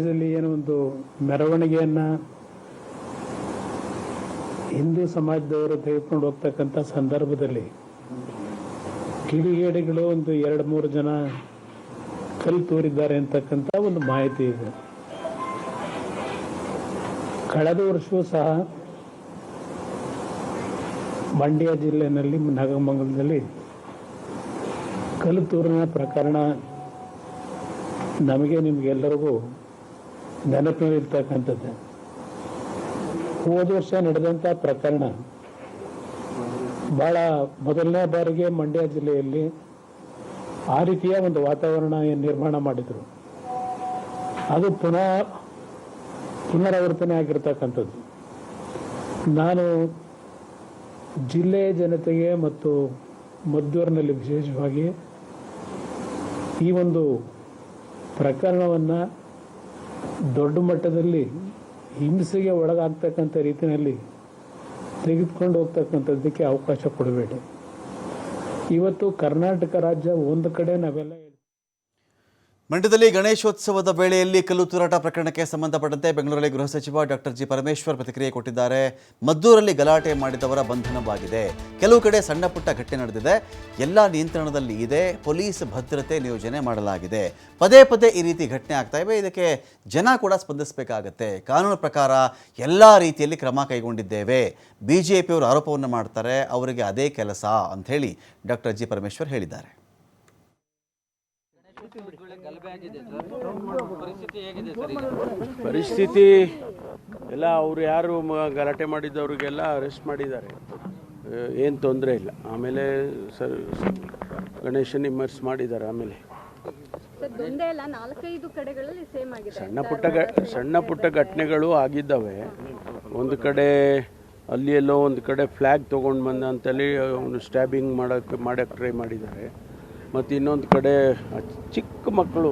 ದೇಶದಲ್ಲಿ ಏನೋ ಒಂದು ಮೆರವಣಿಗೆಯನ್ನು ಹಿಂದೂ ಸಮಾಜದವರು ತೆಗೆದುಕೊಂಡು ಹೋಗ್ತಕ್ಕಂಥ ಸಂದರ್ಭದಲ್ಲಿ ಕಿಡಿಗೇಡಿಗಳು ಒಂದು ಎರಡು ಮೂರು ಜನ ಕಲ್ಲು ತೂರಿದ್ದಾರೆ ಅಂತಕ್ಕಂಥ ಒಂದು ಮಾಹಿತಿ ಇದೆ. ಕಳೆದ ವರ್ಷವೂ ಸಹ ಮಂಡ್ಯ ಜಿಲ್ಲೆಯಲ್ಲಿ, ನಾಗಮಂಗಲದಲ್ಲಿ ಕಲ್ಲುತೂರಿನ ಪ್ರಕರಣ ನಮಗೆ ನಿಮಗೆಲ್ಲರಿಗೂ ನೆನಪಿನಲ್ಲಿರ್ತಕ್ಕಂಥದ್ದು ಹೋದ ವರ್ಷ ನಡೆದಂಥ ಪ್ರಕರಣ. ಬಹಳ ಮೊದಲನೇ ಬಾರಿಗೆ ಮಂಡ್ಯ ಜಿಲ್ಲೆಯಲ್ಲಿ ಆ ರೀತಿಯ ಒಂದು ವಾತಾವರಣ ನಿರ್ಮಾಣ ಮಾಡಿದರು. ಅದು ಪುನಃ ಪುನರಾವರ್ತನೆ ಆಗಿರ್ತಕ್ಕಂಥದ್ದು. ನಾನು ಜಿಲ್ಲೆಯ ಜನತೆಗೆ ಮತ್ತು ಮದ್ದೂರಿನಲ್ಲಿ ವಿಶೇಷವಾಗಿ ಈ ಒಂದು ಪ್ರಕರಣವನ್ನು ದೊಡ್ಡ ಮಟ್ಟದಲ್ಲಿ ಹಿಂಸೆಗೆ ಒಳಗಾಗ್ತಕ್ಕಂಥ ರೀತಿಯಲ್ಲಿ ತೆಗೆದುಕೊಂಡು ಹೋಗ್ತಕ್ಕಂಥದ್ದಕ್ಕೆ ಅವಕಾಶ ಕೊಡಬೇಡಿ ಇವತ್ತು ಕರ್ನಾಟಕ ರಾಜ್ಯ ಒಂದು ಕಡೆ ನಾವೆಲ್ಲ. ಮಂಡ್ಯದಲ್ಲಿ ಗಣೇಶೋತ್ಸವದ ವೇಳೆಯಲ್ಲಿ ಕಲ್ಲು ತೂರಾಟ ಪ್ರಕರಣಕ್ಕೆ ಸಂಬಂಧಪಟ್ಟಂತೆ ಬೆಂಗಳೂರಲ್ಲಿ ಗೃಹ ಸಚಿವ ಡಾಕ್ಟರ್ ಜಿ ಪರಮೇಶ್ವರ್ ಪ್ರತಿಕ್ರಿಯೆ ಕೊಟ್ಟಿದ್ದಾರೆ. ಮದ್ದೂರಲ್ಲಿ ಗಲಾಟೆ ಮಾಡಿದವರ ಬಂಧನವಾಗಿದೆ. ಕೆಲವು ಕಡೆ ಸಣ್ಣ ಪುಟ್ಟ ಘಟನೆ ನಡೆದಿದೆ. ಎಲ್ಲ ನಿಯಂತ್ರಣದಲ್ಲಿ ಇದೆ. ಪೊಲೀಸ್ ಭದ್ರತೆ ನಿಯೋಜನೆ ಮಾಡಲಾಗಿದೆ. ಪದೇ ಪದೇ ಈ ರೀತಿ ಘಟನೆ ಆಗ್ತಾ ಇವೆ. ಇದಕ್ಕೆ ಜನ ಕೂಡ ಸ್ಪಂದಿಸಬೇಕಾಗತ್ತೆ. ಕಾನೂನು ಪ್ರಕಾರ ಎಲ್ಲ ರೀತಿಯಲ್ಲಿ ಕ್ರಮ ಕೈಗೊಂಡಿದ್ದೇವೆ. ಬಿ ಜೆ ಪಿಯವರು ಆರೋಪವನ್ನು ಮಾಡ್ತಾರೆ. ಅವರಿಗೆ ಅದೇ ಕೆಲಸ ಅಂಥೇಳಿ ಡಾಕ್ಟರ್ ಜಿ ಪರಮೇಶ್ವರ್ ಹೇಳಿದ್ದಾರೆ. ಪರಿಸ್ಥಿತಿ ಎಲ್ಲ ಅವ್ರು ಯಾರು ಗಲಾಟೆ ಮಾಡಿದ್ದವ್ರಿಗೆಲ್ಲ ಅರೆಸ್ಟ್ ಮಾಡಿದ್ದಾರೆ. ಏನು ತೊಂದರೆ ಇಲ್ಲ. ಆಮೇಲೆ ಸರ್ ಗಣೇಶನ್ ಇಮರ್ಸ್ ಮಾಡಿದ್ದಾರೆ ಆಮೇಲೆ. ಸಣ್ಣ ಪುಟ್ಟ ಗ ಸಣ್ಣ ಪುಟ್ಟ ಘಟನೆಗಳು ಆಗಿದ್ದಾವೆ. ಒಂದು ಕಡೆ ಅಲ್ಲಿ ಎಲ್ಲೋ ಒಂದು ಕಡೆ ಫ್ಲ್ಯಾಗ್ ತೊಗೊಂಡು ಬಂದ ಅಂತೇಳಿ ಅವನು ಸ್ಟ್ಯಾಬಿಂಗ್ ಮಾಡೋಕ್ಕೆ ಮಾಡೋಕ್ಕೆ ಟ್ರೈ ಮಾಡಿದ್ದಾರೆ. ಮತ್ತು ಇನ್ನೊಂದು ಕಡೆ ಚಿಕ್ಕ ಮಕ್ಕಳು,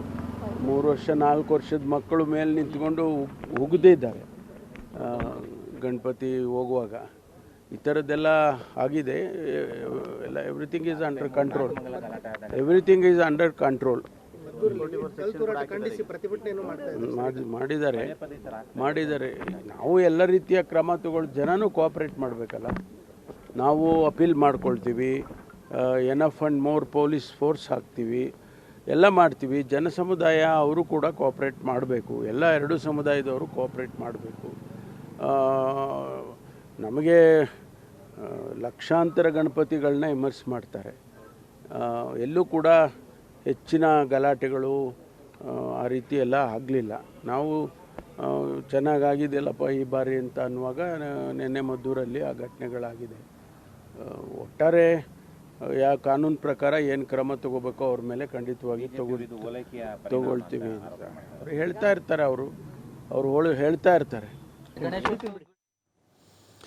ಮೂರು ವರ್ಷ, ನಾಲ್ಕು ವರ್ಷದ ಮಕ್ಕಳು ಮೇಲೆ ನಿಂತ್ಕೊಂಡು ಇದ್ದಾರೆ. ಗಣಪತಿ ಹೋಗುವಾಗ. ಈ ಥರದ್ದೆಲ್ಲ ಆಗಿದೆ. ಎಲ್ಲ everything is under control everything is under control ಮಾಡಿ, ಮಾಡಿದ್ದಾರೆ. ಮಾಡಿದ್ದಾರೆ. ನಾವು ಎಲ್ಲ ರೀತಿಯ ಕ್ರಮ ತಗೊಳ್ಳಿ ಜನನೂ ಕೋಆಪ್ರೇಟ್ ಮಾಡಬೇಕಲ್ಲ. ನಾವು ಅಪೀಲ್ ಮಾಡ್ಕೊಳ್ತೀವಿ. Enough and more police force ಹಾಕ್ತೀವಿ. ಎಲ್ಲ ಮಾಡ್ತೀವಿ. ಜನ ಸಮುದಾಯ ಅವರು ಕೂಡ ಕೋಆಪ್ರೇಟ್ ಮಾಡಬೇಕು. ಎಲ್ಲ ಎರಡು ಸಮುದಾಯದವರು ಕೋಆಪ್ರೇಟ್ ಮಾಡಬೇಕು. ನಮಗೆ ಲಕ್ಷಾಂತರ ಗಣಪತಿಗಳನ್ನ ಇಮರ್ಸ್ ಮಾಡ್ತಾರೆ. ಎಲ್ಲೂ ಕೂಡ ಹೆಚ್ಚಿನ ಗಲಾಟೆಗಳು ಆ, ರೀತಿ ಎಲ್ಲ ಆಗಲಿಲ್ಲ. ನಾವು ಚೆನ್ನಾಗಾಗಿದೆಯಲ್ಲಪ್ಪ ಈ ಬಾರಿ ಅಂತ ಅನ್ನುವಾಗ ನಿನ್ನೆ ಮದ್ದೂರಲ್ಲಿ ಆ ಘಟನೆಗಳಾಗಿದೆ. ಒಟ್ಟಾರೆ ಆ, ಯಾ ಕಾನೂನು ಪ್ರಕಾರ ಏನು ಕ್ರಮ ತಗೋಬೇಕೋ ಅವ್ರ ಮೇಲೆ ಖಂಡಿತವಾಗಿ ತಗೋ ತಗೊಳ್ತೀವಿ ಅಂತ. ಅವ್ರು ಹೇಳ್ತಾ ಇರ್ತಾರೆ ಅವರು. ಅವ್ರು ಹೋಳು ಹೇಳ್ತಾ ಇರ್ತಾರೆ. ಗಣೇಶ